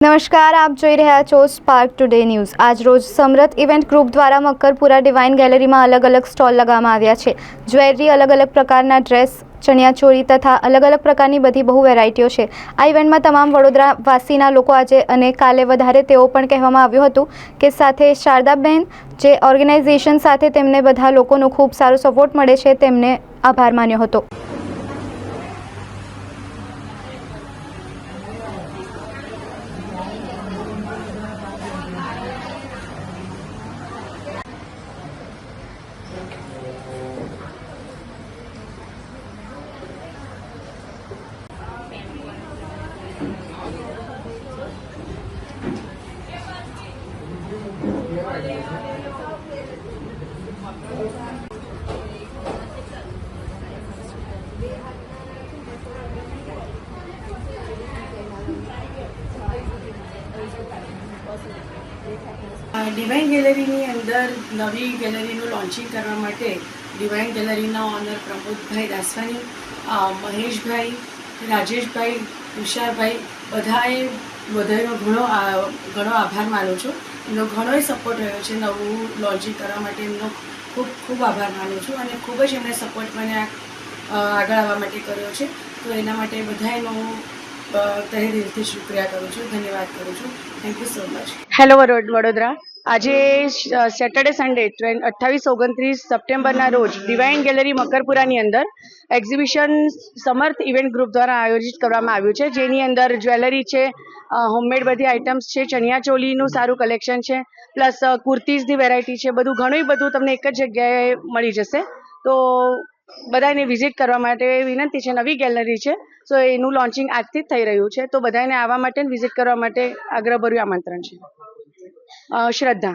નમસ્કાર, આપ જોઈ રહ્યા છો સ્પાર્ક ટુડે ન્યૂઝ આજ રોજ સમરથ ઇવેન્ટ ગ્રુપ દ્વારા મક્કરપુરા ડિવાઇન ગેલેરીમાં અલગ અલગ સ્ટોલ લગાવવામાં આવ્યા છે. જ્વેલરી અલગ અલગ પ્રકારના ડ્રેસ ચણિયાચોળી તથા અલગ અલગ પ્રકારની બધી બહુ વેરાયટીઓ છે. આ ઇવેન્ટમાં તમામ વડોદરા વાસીના લોકો આજે અને કાલે વધારે તેઓ પણ કહેવામાં આવ્યું હતું કે સાથે શારદાબેન, જે ઓર્ગેનાઇઝેશન સાથે તેમને બધા લોકોનો ખૂબ સારો સપોર્ટ મળે છે, તેમને આભાર માન્યો હતો. ડિવાઇન ગેલેરીની અંદર નવી ગેલેરીનું લોન્ચિંગ કરવા માટે ડિવાઇન ગેલેરીના ઓનર પ્રમોદભાઈ દાસવાની મહેશભાઈ રાજેશભાઈ, તુષારભાઈ બધાએ બધાનો ઘણો ઘણો આભાર માનું છું. એમનો ઘણોય સપોર્ટ રહ્યો છે નવું લોન્ચિંગ કરવા માટે એમનો ખૂબ ખૂબ આભાર માનું છું અને ખૂબ જ એમણે સપોર્ટ મને આગળ આવવા માટે કર્યો છે. તો એના માટે બધાએનો તહે દિલથી શુક્રિયા કરું છું, ધન્યવાદ કરું છું. Thank you so much hello Vadodara. આજે સેટરડે સન્ડે અઠ્ઠાવીસ, ઓગણત્રીસ સપ્ટેમ્બરના રોજ ડિવાઇન ગેલેરી મકરપુરાની અંદર એક્ઝિબિશન સમર્થ ઇવેન્ટ ગ્રુપ દ્વારા આયોજિત કરવામાં આવ્યું છે. જેની અંદર જ્વેલરી છે હોમમેડ બધી આઇટમ્સ છે, ચણિયા ચોલીનું સારું કલેક્શન છે પ્લસ કુર્તીઝની વેરાયટી છે, બધું ઘણું બધું તમને એક જ જગ્યાએ મળી જશે. તો બધાને વિઝિટ કરવા માટે વિનંતી છે, નવી ગેલેરી છે સો એનું લોન્ચિંગ આજથી જ થઈ રહ્યું છે. તો બધાને આવવા માટે વિઝિટ કરવા માટે આગ્રહભર્યું આમંત્રણ છે. श्रद्धा.